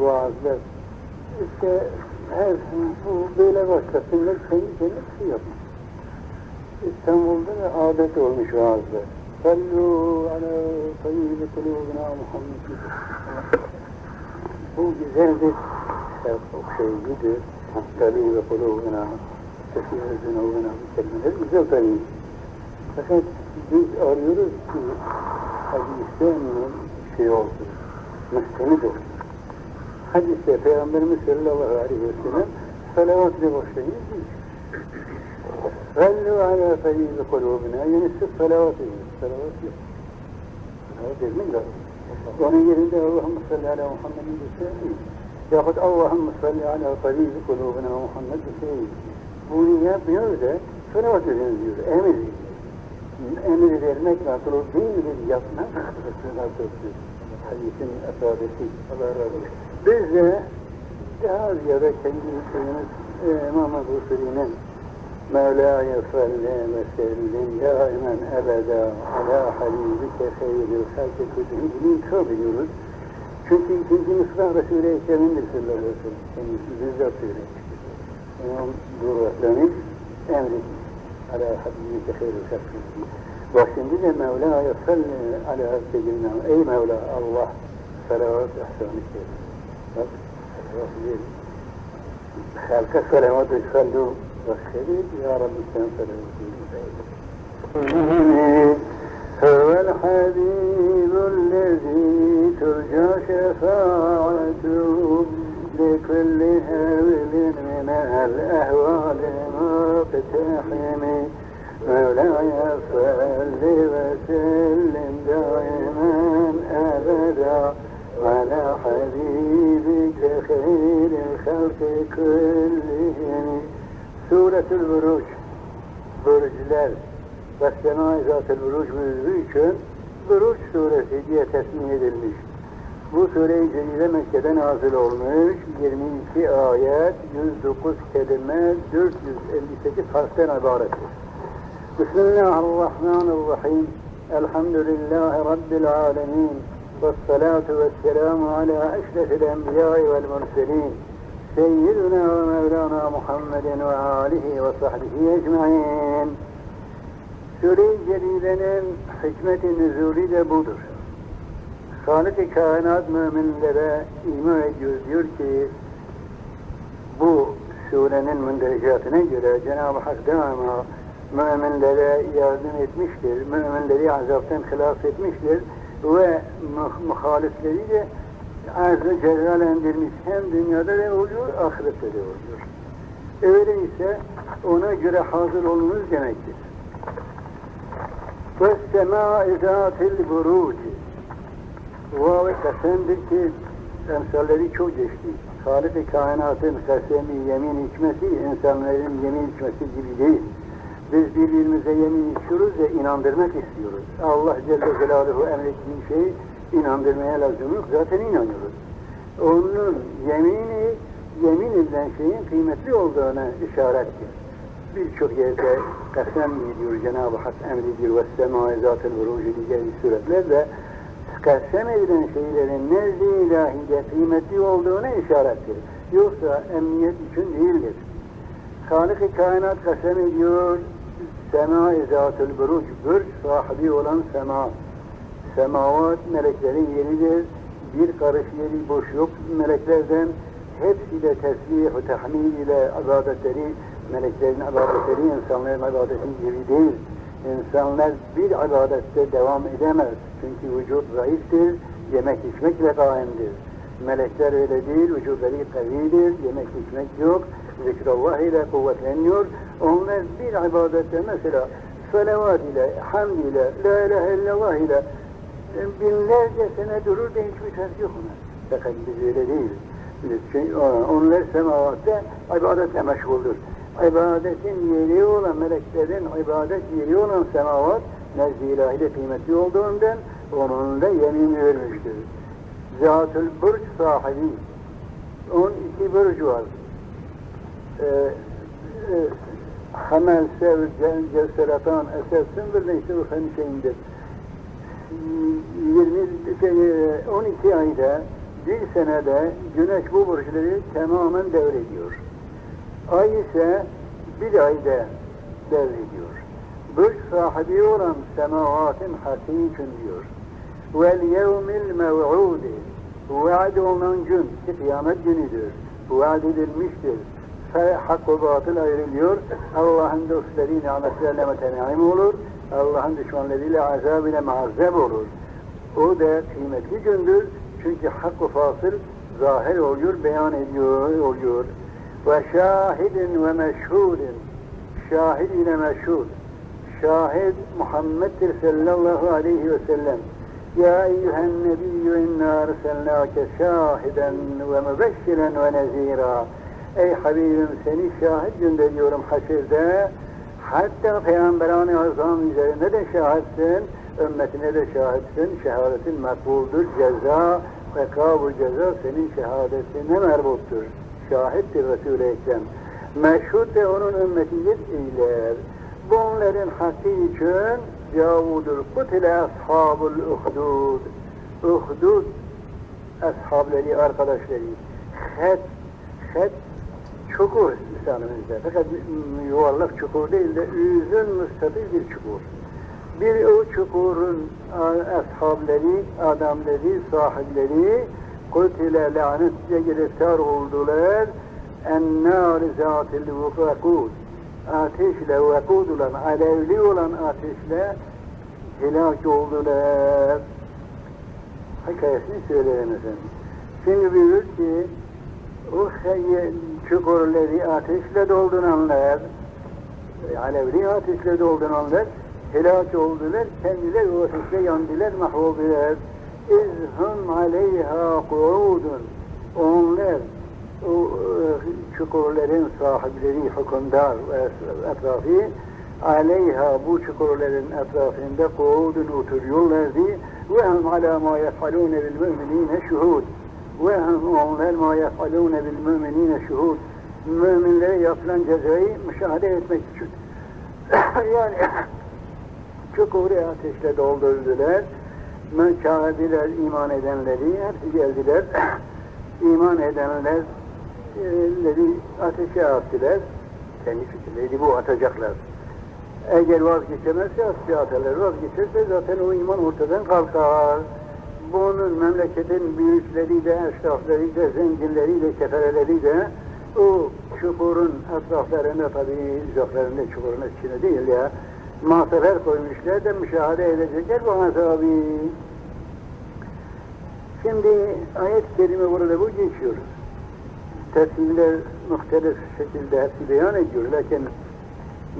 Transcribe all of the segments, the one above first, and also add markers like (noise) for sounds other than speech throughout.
vaazlar. İşte her bu böyle başkasında kendi kendine bir şey yapmış. İstanbul'da da adet olmuş vaazlar. Sallu ala tayyib kulubina Muhammed. Bu güzel bir okşayıcıdır. Tayyib kulubina Tefiye zünubina bu kelimeler güzel tabii. Fakat biz arıyoruz ki hadiste şey olsun, müstenid olsun. Hadiste Peygamberimiz sallallahu aleyhi ve sellem salavat ile başlayınız değil. Sallu ala feyyiz kulubina. Yani sırf salavat ediyoruz. Salavat yok. Salavat etmek lazım. Onun yerinde Allahümme salli ala Muhammedin değil. Yahut Allahümme salli ala feyyiz kulubina Muhammed değil. Bunu yapmıyor da salavat ediyoruz diyor. Emir. Emir vermek nasıl değil yapmak nasıl Hadisin efadesi. Allah razı olsun. Biz de daha ziyade kendi şeyimiz İmam Ebu Sürü'nün Mevla'ya salli ve sellim daimen ebeda ala habibike hayril halki bunu ikram ediyoruz. Çünkü ikinci Mısra Resul-i Ekrem'indir sallallahu aleyhi ve sellem. Kendisi bizzat söylemiştir. İmam Durrahlan'ın emretmiş. Ala habibike hayril halki Başında da Mevla'ya salli ala seyyidina. Ey Mevla Allah salavat ihsan et. هو الحبيب الذي ترجى شفاعته لكل هول من الأهوال مقتحم مولاي صل وسلم دائما الخلق كلهم Suretül Buruç, börücüler ve Sema-i Zat-ül Buruç buyurduğu için Buruç suresi diye tesmih edilmiş. Bu sure-i Celile Mekke'den nazil olmuş, 22 ayet, 109 kelime, 458 harften ibarettir. Bismillahirrahmanirrahim. Elhamdülillahi Rabbil alemin. Vessalatu vesselamu ala eşrefil enbiya'i vel murselin. سيدنا ومولانا محمد وآله وصحبه ecmaîn. Sure-i Celile'nin hikmet-i nüzulü de budur. Halik-i kainat müminlere iman ediyor diyor ki bu surenin münderecatına göre Cenab-ı Hak daima müminlere yardım etmiştir. Müminleri azaptan hilas etmiştir ve muhalifleri de arzı cezalendirmiş. Hem dünyada da oluyor, ahirette de oluyor. Öyleyse ona göre hazır olunuz demektir. Sema izatil buruci Vav-ı kasemdir ki emsalleri çok geçti. Halik-i kainatın kasemi, yemin içmesi, insanların yemin içmesi gibi değil. Biz birbirimize yemin içiyoruz ve inandırmak istiyoruz. Allah Celle Celaluhu emrettiği şeyi inandırmaya lazım yok. Zaten inanıyoruz. Onun yemini, yemin edilen şeyin kıymetli olduğuna işarettir. Birçok yerde kasem ediyor Cenab-ı Hak emrediyor ve semâ-i zât-ı vurucu diye suretlerle kasem edilen şeylerin nezd-i ilahide kıymetli olduğuna işarettir. Yoksa emniyet için değildir. Halik-i kainat kasem ediyor sema-i zât-ı vuruc, bürç sahibi olan sema semavat meleklerin yeridir. Bir karış yeri boş yok meleklerden. Hepsiyle tesbih tahmid ile ibadetleri, meleklerin ibadetleri insanların ibadeti gibi değil. İnsanlar bir ibadette devam edemez. Çünkü vücut zayıftır, yemek içmekle kaimdir. Melekler öyle değil, vücutları kavidir, yemek içmek yok, zikrullah ile kuvvetleniyor. Onlar bir ibadette mesela salavat ile, hamd ile, la ilahe illallah ile binlerce sene durur da hiçbir fark yok ona. Fakat biz öyle değil. Çünkü onlar semavatta ibadetle meşguldür. İbadetin yeri olan meleklerin ibadet yeri olan semavat nezd-i ilahide kıymetli olduğundan onunla yemin vermiştir. Zatül burç sahibi 12 burcu var. Ee, e, Hamel, Sevr, Cevseratan, Esed, Sümbül neyse bu şeyindir. 20, 12 ayda bir senede güneş bu burçları tamamen devrediyor. Ay ise bir ayda devrediyor. Burç sahibi olan semavatın hakiki diyor. Vel yevmil mev'udi vaad olunan gün kıyamet günüdür. Vaad edilmiştir. Hak ve batıl ayrılıyor. Allah'ın dostları nimetlerle mütenaim olur. Allah'ın düşmanlarıyla azab ile muazzeb olur. O da kıymetli gündür. Çünkü hak ve fasıl zahir oluyor, beyan ediyor, oluyor. Ve şahidin ve meşhudin. Şahid ile meşhud. Şahid Muhammed'dir sallallahu aleyhi ve sellem. Ya eyyühen nebiyyü inna arselnâke şahiden ve mübeşşiren ve nezîrâ. Ey Habibim seni şahit gönderiyorum haşirde. Hatta Peygamberan-ı Azam üzerine de şahitsin, ümmetine de şahitsin. Şehadetin makbuldur. Ceza ve kabul ceza senin şehadetine merbuttur. Şahittir Resul-i Ekrem. Meşhud de onun ümmetidir eyler. Bunların hakkı için Cavudur. Kutile ashabul uhdud. Uhdud ashabları, arkadaşları. Het, het çukur lisanımızda. Fakat yuvarlak çukur değil de üzün müstatil bir çukur. Bir o çukurun ashabları, adamları, sahipleri kutile lanetçe giriftar oldular. Ennâr zâtil vukakud. Ateşle vakud olan, alevli olan ateşle helak oldular. Hikayesini söyleyeyim efendim. Şimdi buyur ki o şey, çukurları ateşle dolduranlar, alevli ateşle dolduranlar helak oldular, kendileri o ateşle yandılar, mahvoldular. İzhum aleyha kuudun. Onlar o çukurların sahipleri, hükümdar etrafı aleyha bu çukurların etrafında kuudun oturuyorlardı ve hum ala ma yefalune bil müminine şuhud ve hum onlar ma yefalune bil müminine şuhud müminlere yapılan cezayı müşahede etmek için (coughs) yani (coughs) çukuru ateşle doldurdular müşahediler iman edenleri geldiler (coughs) iman edenler leri ateşe attılar. Kendi fikirleri bu atacaklar. Eğer vazgeçemezse ateşe atarlar. Vazgeçerse zaten o iman ortadan kalkar. Bunun memleketin büyükleri de, eşrafları da, zenginleri de, kefereleri de o çukurun etraflarında tabii uzaklarında çukurun içine değil ya masefer koymuşlar da müşahede edecekler bu azabı. Şimdi ayet-i kerime burada bu geçiyoruz tefsirler muhtelif şekilde hepsi beyan ediyor. Lakin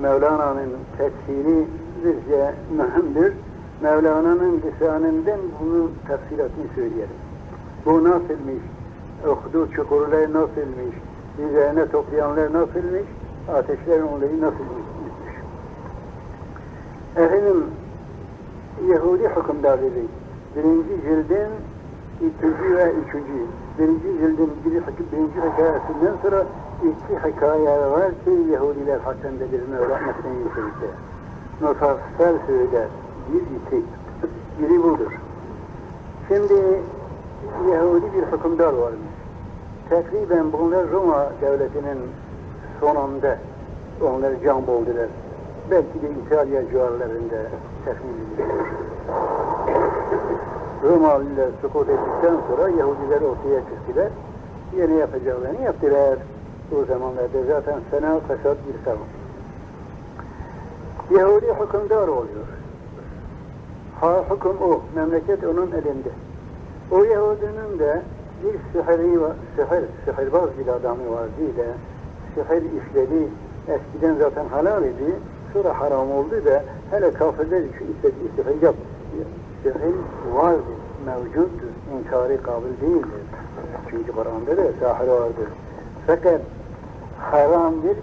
Mevlana'nın tefsiri bizce mühimdir. Mevlana'nın lisanından bunun tefsiratını söyleyelim. Bu nasılmış? Okuduğu çukurlar nasılmış? Üzerine toplayanlar nasılmış? Ateşlerin olayı nasılmış? Efendim, Yahudi hükümdarları birinci cildin ikinci ve üçüncü birinci cildin biri, birinci hikayesinden sonra iki hikaye var ki Yahudiler hakkında bir Mesne'yi Şerif'te. Mufassal söyler. Biri budur. Şimdi Yahudi bir hükümdar varmış. Tekriben bunlar Roma devletinin sonunda onları can buldular. Belki de İtalya civarlarında edildiler. Romalılar sukut ettikten sonra Yahudiler ortaya çıktılar. Yeni yapacaklarını yaptılar. O zamanlarda zaten fena fesat bir kavim. Yahudi hükümdar oluyor. Ha hüküm o, memleket onun elinde. O Yahudinin de bir sihiri sihir, sihirbaz bir adamı vardı da sihir işleri eskiden zaten halal idi, sonra haram oldu da hele kafirler istediği sihir yaptı sihir vardır, mevcuttur, inkari kabil değildir. Çünkü Kur'an'da da sahir vardır. Fakat haramdır,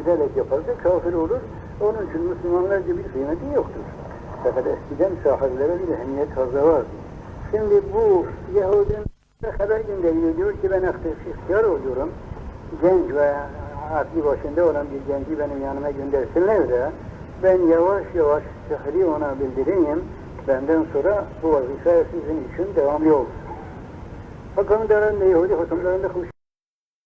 bilerek yaparsa kafir olur. Onun için Müslümanlarca bir kıymeti yoktur. Fakat eskiden sahabelere bir ehemmiyet fazla vardı. Şimdi bu Yahudin haber gönderiyor, diyor ki ben ihtiyar oluyorum. Genç ve aklı başında olan bir genci benim yanıma göndersinler de ben yavaş yavaş sihri ona bildireyim. Benden sonra bu vazife sizin için devamlı olsun. Bakalım da Yahudi hatamlarında hoş